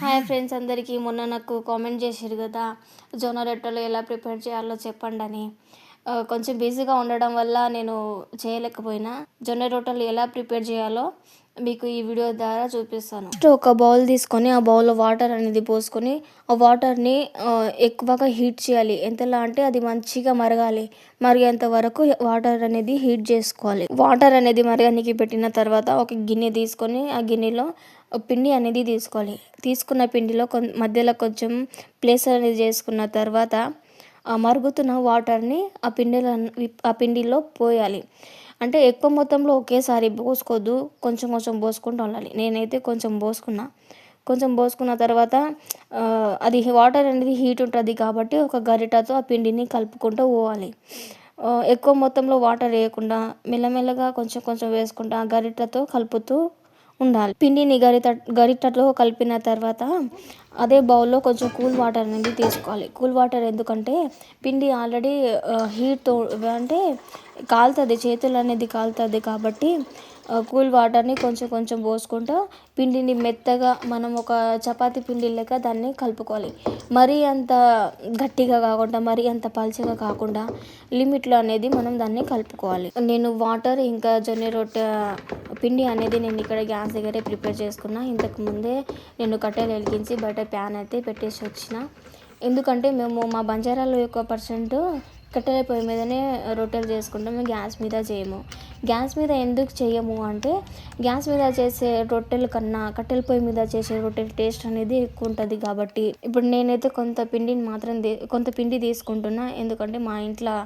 Hi friends అందరికీ. మొన్న నాకు కామెంట్ చేశారు కదా జొన్న రొట్టెలు ఎలా ప్రిపేర్ చేయాలో చెప్పండి అని. కొంచెం బిజీగా ఉండడం వల్ల నేను చేయలేకపోయినా. జొన్న రొట్టెలు ఎలా ప్రిపేర్ చేయాలో మీకు ఈ వీడియో ద్వారా చూపిస్తాను. ఫస్ట్ ఒక బౌల్ తీసుకొని ఆ బౌల్లో వాటర్ అనేది పోసుకొని ఆ వాటర్ని ఎక్కువగా హీట్ చేయాలి. ఎంతలా అంటే అది మంచిగా మరగాలి. మరిగేంత వరకు వాటర్ అనేది హీట్ చేసుకోవాలి. వాటర్ అనేది మరగనికి పెట్టిన తర్వాత ఒక గిన్నె తీసుకొని ఆ గిన్నెలో పిండి అనేది తీసుకోవాలి. తీసుకున్న పిండిలో కొం మధ్యలో కొంచెం ప్లేస్ అనేది చేసుకున్న తర్వాత ఆ మరుగుతున్న వాటర్ని ఆ పిండిలో ఆ పిండిలో పోయాలి. అంటే ఎక్కువ మొత్తంలో ఒకేసారి పోసుకోవద్దు కొంచెం కొంచెం పోసుకుంటూ ఉండాలి. నేనైతే కొంచెం పోసుకున్నా. కొంచెం పోసుకున్న తర్వాత అది వాటర్ అనేది హీట్ ఉంటుంది కాబట్టి ఒక గరిటతో ఆ పిండిని కలుపుకుంటూ పోవాలి. ఎక్కువ మొత్తంలో వాటర్ వేయకుండా మెల్లమెల్లగా కొంచెం కొంచెం వేసుకుంటా ఆ గరిటతో కలుపుతూ ఉండాలి. పిండిని గరిట గరిటలో కలిపిన తర్వాత అదే బౌల్లో కొంచెం కూల్ వాటర్ అనేది తీసుకోవాలి. కూల్ వాటర్ ఎందుకంటే పిండి ఆల్రెడీ హీట్తో అంటే కాలుతుంది చేతులు అనేది కాలుతుంది కాబట్టి కూల్ వాటర్ని కొంచెం కొంచెం పోసుకుంటూ పిండిని మెత్తగా మనం ఒక చపాతీ పిండి లెక్క దాన్ని కలుపుకోవాలి. మరీ అంత గట్టిగా కాకుండా మరీ అంత పల్చగా కాకుండా లిమిట్లో అనేది మనం దాన్ని కలుపుకోవాలి. నేను వాటర్ ఇంకా జొన్న రొట్టె పిండి అనేది నేను ఇక్కడ గ్యాస్ దగ్గరే ప్రిపేర్ చేసుకున్నా. ఇంతకు ముందే నేను కట్టెలు వెలిగించి బయట ప్యాన్ అయితే పెట్టేసి వచ్చిన. ఎందుకంటే మేము మా బంజారాలో ఎక్కువ పర్సెంట్ కట్టెల పొయ్యి మీదనే రొట్టెలు చేసుకుంటాము గ్యాస్ మీద చేయము. గ్యాస్ మీద ఎందుకు చేయము అంటే గ్యాస్ మీద చేసే రొట్టెల కన్నా కట్టెల పొయ్యి మీద చేసే రొట్టెల టేస్ట్ అనేది ఎక్కువ ఉంటుంది కాబట్టి. ఇప్పుడు నేనైతే కొంత పిండిని మాత్రం కొంత పిండి తీసుకుంటున్నా. ఎందుకంటే మా ఇంట్లో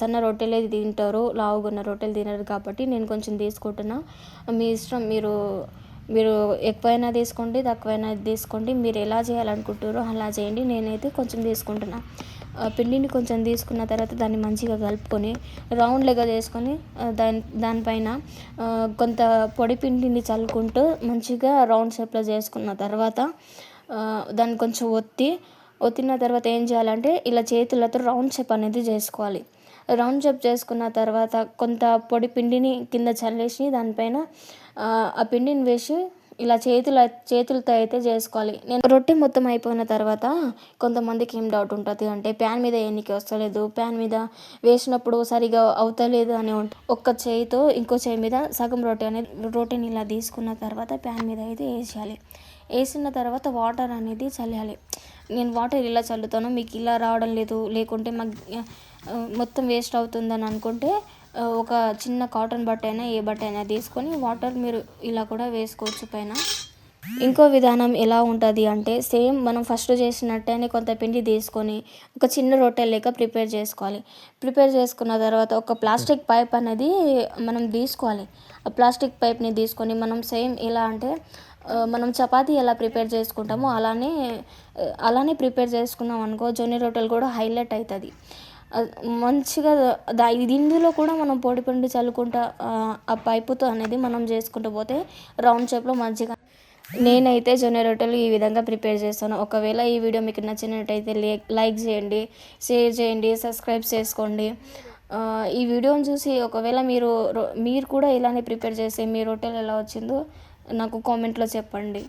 సన్న రొట్టెలే తింటారు లావుగున్న రొట్టెలు తినరు కాబట్టి నేను కొంచెం తీసుకుంటున్నా. మీ ఇష్టం మీరు మీరు ఎక్కువైనా తీసుకోండి తక్కువైనా తీసుకోండి. మీరు ఎలా చేయాలనుకుంటారో అలా చేయండి. నేనైతే కొంచెం తీసుకుంటున్నా. పిండిని కొంచెం తీసుకున్న తర్వాత దాన్ని మంచిగా కలుపుకొని రౌండ్ లెక్క చేసుకొని దాని దానిపైన కొంత పొడి పిండిని చల్లుకుంటూ మంచిగా రౌండ్ షేప్లో చేసుకున్న తర్వాత దాన్ని కొంచెం ఒత్తి ఒత్తిన తర్వాత ఏం చేయాలంటే ఇలా చేతులతో రౌండ్ షేప్ అనేది చేసుకోవాలి. రౌండ్ షేప్ చేసుకున్న తర్వాత కొంత పొడి పిండిని కింద చల్లేసి దానిపైన ఆ పిండిని వేసి ఇలా చేతుల చేతులతో అయితే చేసుకోవాలి. నేను రొట్టె మొత్తం అయిపోయిన తర్వాత కొంతమందికి ఏం డౌట్ ఉంటుంది అంటే ప్యాన్ మీద ఎన్నికి వస్తలేదు ప్యాన్ మీద వేసినప్పుడు సరిగా అవుతలేదు అని ఉంటుంది ఒక్క చేయితో ఇంకో చేయి మీద సగం రొట్టె అనేది రొట్టెని ఇలా తీసుకున్న తర్వాత ప్యాన్ మీద అయితే వేసేయాలి. వేసిన తర్వాత వాటర్ అనేది చల్లాలి. నేను వాటర్ ఇలా చల్లుతాను మీకు ఇలా రావడం లేదు లేకుంటే మాకు మొత్తం వేస్ట్ అవుతుందని అనుకుంటే ఒక చిన్న కాటన్ బట్ట అయినా ఏ బట్ట అయినా తీసుకొని వాటర్ మీరు ఇలా కూడా వేసుకోవచ్చు పైన. ఇంకో విధానం ఎలా ఉంటుంది అంటే సేమ్ మనం ఫస్ట్ చేసినట్టేనే కొంత పిండి తీసుకొని ఒక చిన్న రొట్టె లేక ప్రిపేర్ చేసుకోవాలి. ప్రిపేర్ చేసుకున్న తర్వాత ఒక ప్లాస్టిక్ పైప్ అనేది మనం తీసుకోవాలి. ఆ ప్లాస్టిక్ పైప్ని తీసుకొని మనం సేమ్ ఎలా అంటే మనం చపాతీ ఎలా ప్రిపేర్ చేసుకుంటామో అలానే అలానే ప్రిపేర్ చేసుకున్నాం అనుకో జొన్న రొట్టెలు కూడా హైలైట్ అవుతుంది. మంచిగా దా ఇది ఇందులో కూడా మనం పొడి పిండి చల్లుకుంటా ఆ, పైపుతో అనేది మనం చేసుకుంటూ పోతే రౌండ్ షేప్లో మంచిగా నేనైతే జొన్న రొట్టెలు ఈ విధంగా ప్రిపేర్ చేస్తాను. ఒకవేళ ఈ వీడియో మీకు నచ్చినట్టయితే లైక్ చేయండి షేర్ చేయండి సబ్స్క్రైబ్ చేసుకోండి. ఈ వీడియోని చూసి ఒకవేళ మీరు మీరు కూడా ఇలానే ప్రిపేర్ చేసి మీ రొట్టెలు ఎలా వచ్చిందో నాకు కామెంట్లో చెప్పండి.